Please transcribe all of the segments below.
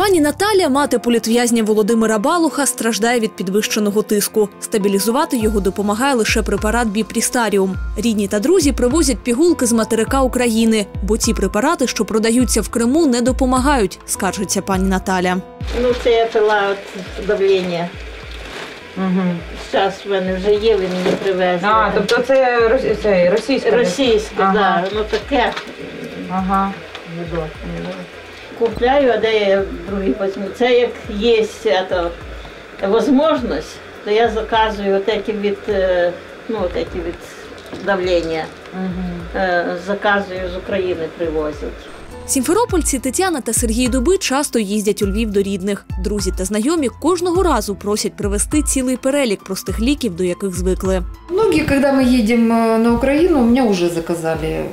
Пані Наталя, мати політв'язня Володимира Балуха, страждає від підвищеного тиску. Стабілізувати його допомагає лише препарат Біпрістаріум. Рідні та друзі привозять пігулки з материка України, бо ці препарати, що продаються в Криму, не допомагають, скаржиться пані Наталя. Ну, це я пила от давлення. Угу. Зараз в мене вже є, ви мені привезли. А, тобто це, рос- це російська? Ага. да, ну таке. Ага Купляю, а де я другий візьму. Це як є ето, можливість, то я заказую от эти від, е, ну, от эти від давлення. Е, Заказую з України привозять. Сімферопольці Тетяна та Сергій Дуби часто їздять у Львів до рідних. Друзі та знайомі кожного разу просять привезти цілий перелік простих ліків, до яких звикли. Многие, когда мы едем э, на Украину, у меня уже заказали,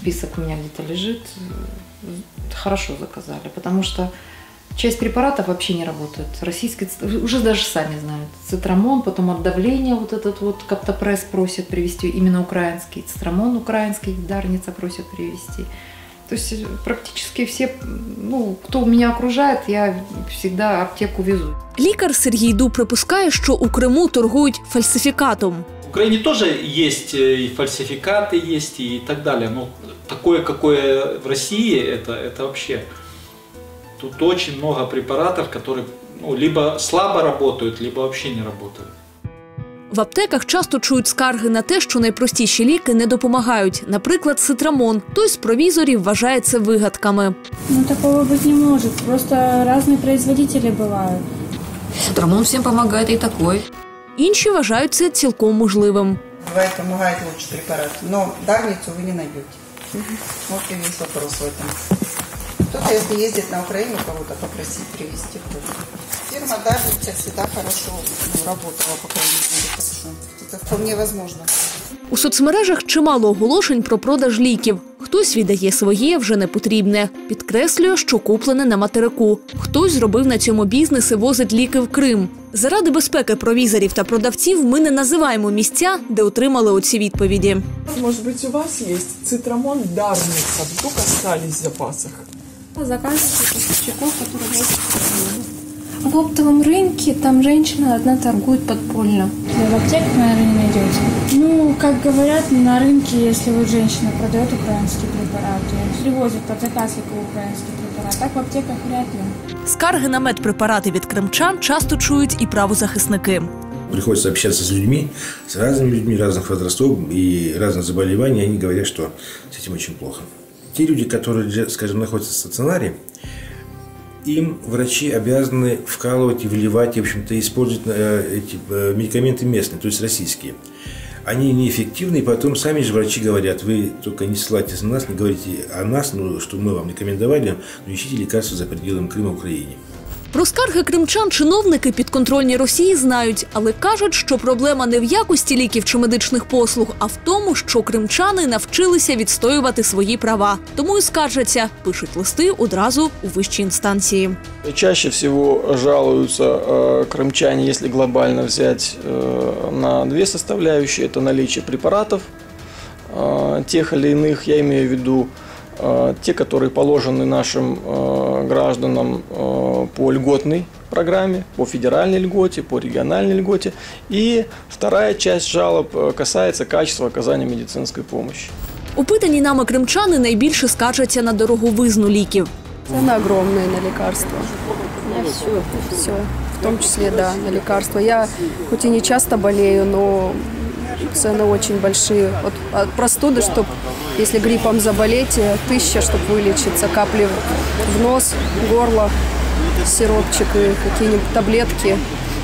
список у меня где-то лежит, э, хорошо заказали, потому что часть препаратов вообще не работает. Российский, ц- уже даже сами знают. Цитрамон, потом от давления вот этот вот каптопресс просят привезти, именно украинский. Цитрамон украинский, Дарница просят привезти. То есть э, практически все, ну, кто меня окружает, я всегда аптеку везу. Лікар Сергій Дуб припускає, що у Криму торгують фальсифікатом. В Украине тоже есть э, и фальсификаты есть и так далее. Но такое, какое в России, это, это вообще... Тут очень много препаратов, которые ну, либо слабо работают, либо вообще не работают. В аптеках часто чують скарги на те, що найпростіші ліки не допомагають. Наприклад, цитрамон. Той з провізорів вважає це вигадками. Ну, такого быть не может. Просто разные производители бывают. Цитрамон всем помогает и такой. Інші вважають це цілком можливим. Бывает, помогает лучше препарат. Но дарницу вы не найдете. Вот и весь вопрос в этом. Кто-то, если ездит на Украину, кого-то попросить привезти кто-то. Фирма Дарница всегда хорошо ну, работала, по крайней мере, хорошо. Это вполне возможно. У соцмережах чимало оголошень про продаж ліків. Хтось віддає своє вже непотрібне. Підкреслює, що куплене на материку. Хтось зробив на цьому бізнес і возить ліки в Крим. Заради безпеки провізорів та продавців ми не називаємо місця, де отримали оці відповіді. Может быть, у вас есть цитрамон Дарница, вдруг остались в запасах? Заказывайте поставщиков, которые возят В оптовом рынке там женщина одна торгует подпольно. В аптеках, наверное, не найдете. Ну, как говорят, на рынке, если вот женщина продает украинские препараты, привозит под заказ только украинский препарат, так в аптеках вряд ли. Скарги на медпрепарати від кримчан часто чують і правозахисники. Приходится общаться с людьми, с разными людьми разных возрастов и разных заболеваний. Они говорят, что с этим очень плохо. Те люди, которые, скажем, находятся в стационаре, им врачи обязаны вкалывать и вливать, и, в общем-то, использовать э, эти э, медикаменты местные, то есть российские. Они неэффективны, и потом сами же врачи говорят, вы только не ссылайтесь на нас, не говорите о нас, ну, что мы вам рекомендовали, но ищите лекарства за пределами Крыма, Украине. Про скарги кримчан чиновники підконтрольні Росії знають, але кажуть, що проблема не в якості ліків чи медичних послуг, а в тому, що кримчани навчилися відстоювати свої права. Тому і скаржаться, пишуть листи одразу у вищі інстанції. Чаще всего жалуются э, крымчане, если глобально взять, э, на две составляющие. Это наличие препаратов, э, тех или иных, я имею в виду э, те, которые положены нашим э, гражданам э, по льготной программе, по федеральной льготе, по региональной льготе. И вторая часть жалоб э, касается качества оказания медицинской помощи. Опитані нами кримчани найбільше скаржаться на дороговизну ліків. Цены огромные на лекарства. На все. Все. В том числе, да, на лекарства. Я хоть и не часто болею, но цены очень большие. Вот от простуды, чтобы, если гриппом заболеть, э, тысяча, чтобы вылечиться, капли в нос, горло, сиропчик и какие-нибудь таблетки.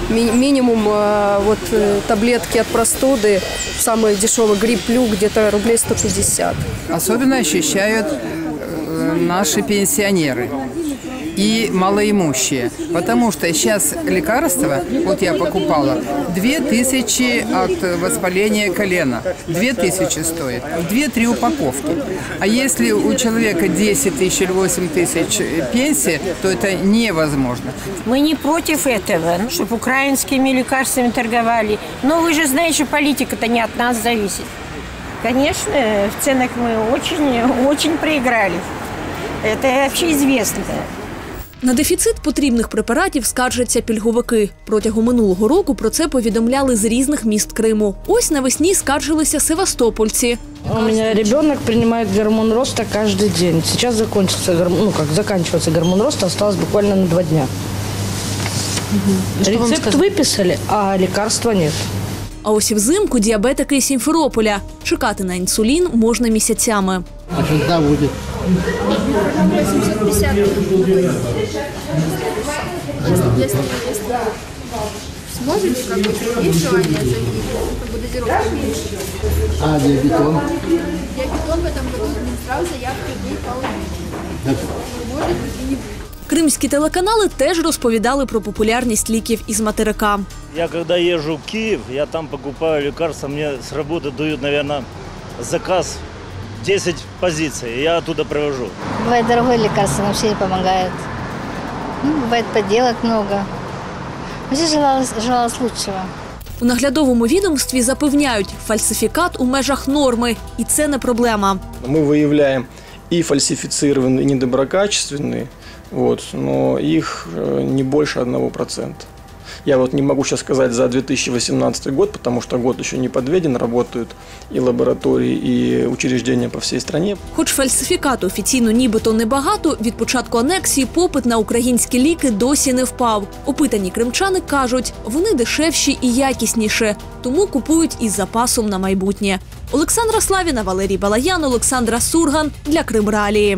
Ми- минимум э, вот э, таблетки от простуды, самый дешевый грипп-плю, где-то рублей 150. Особенно ощущают наши пенсионеры и малоимущие. Потому что сейчас лекарства, вот я покупала, 2000 от воспаления колена. 2000 стоит. 2-3 упаковки. А если у человека 10 тысяч или 8 тысяч пенсии, то это невозможно. Мы не против этого, ну, чтобы украинскими лекарствами торговали. Но вы же знаете, что политика-то не от нас зависит. Конечно, в ценах мы очень, очень проиграли. Это вообще известно. На дефіцит потрібних препаратів скаржаться пільговики. Протягом минулого року про це повідомляли з різних міст Криму. Ось навесні скаржилися севастопольці. У меня ребенок принимает гормон роста каждый день. Сейчас закончился, гормон- ну как заканчивается гормон роста, осталось буквально на два дня. Рецепт выписали, а лекарства нет. А ось і взимку діабетики із Сімферополя. Чекати на інсулін можна місяцями. А когда будет? 850 если, если, если сможете, как бы, есть желание заменить, как бы дозировку уменьшить. А диабетон? Диабетон в этом году Минздрав заявки не получил. Может быть и не будет. Кримські телеканали теж розповідали про популярність ліків із материка. Я когда езжу в Киев, я там покупаю лекарства, мне с работы дают, наверное, заказ 10 позиций, и я оттуда привожу. Бывает дорогое лекарство, вообще не помогает. Ну, бывает подделок много. Вообще желалось, желалось лучшего. У наглядовому відомстві запевняють, фальсифікат у межах норми, і це не проблема. Мы выявляем и фальсифицированные, и недоброкачественные, вот, но их э, не больше 1%. Я вот не могу сейчас сказать за 2018 год, потому что год еще не подведен, работают и лаборатории, и учреждения по всей стране. Хоч фальсифікату офіційно нібито небагато, від початку анексії попит на українські ліки досі не впав. Опитані кримчани кажуть, вони дешевші і якісніші, тому купують із запасом на майбутнє. Олександра Славіна, Валерій Балаян, Олександра Сурган для Кримралії.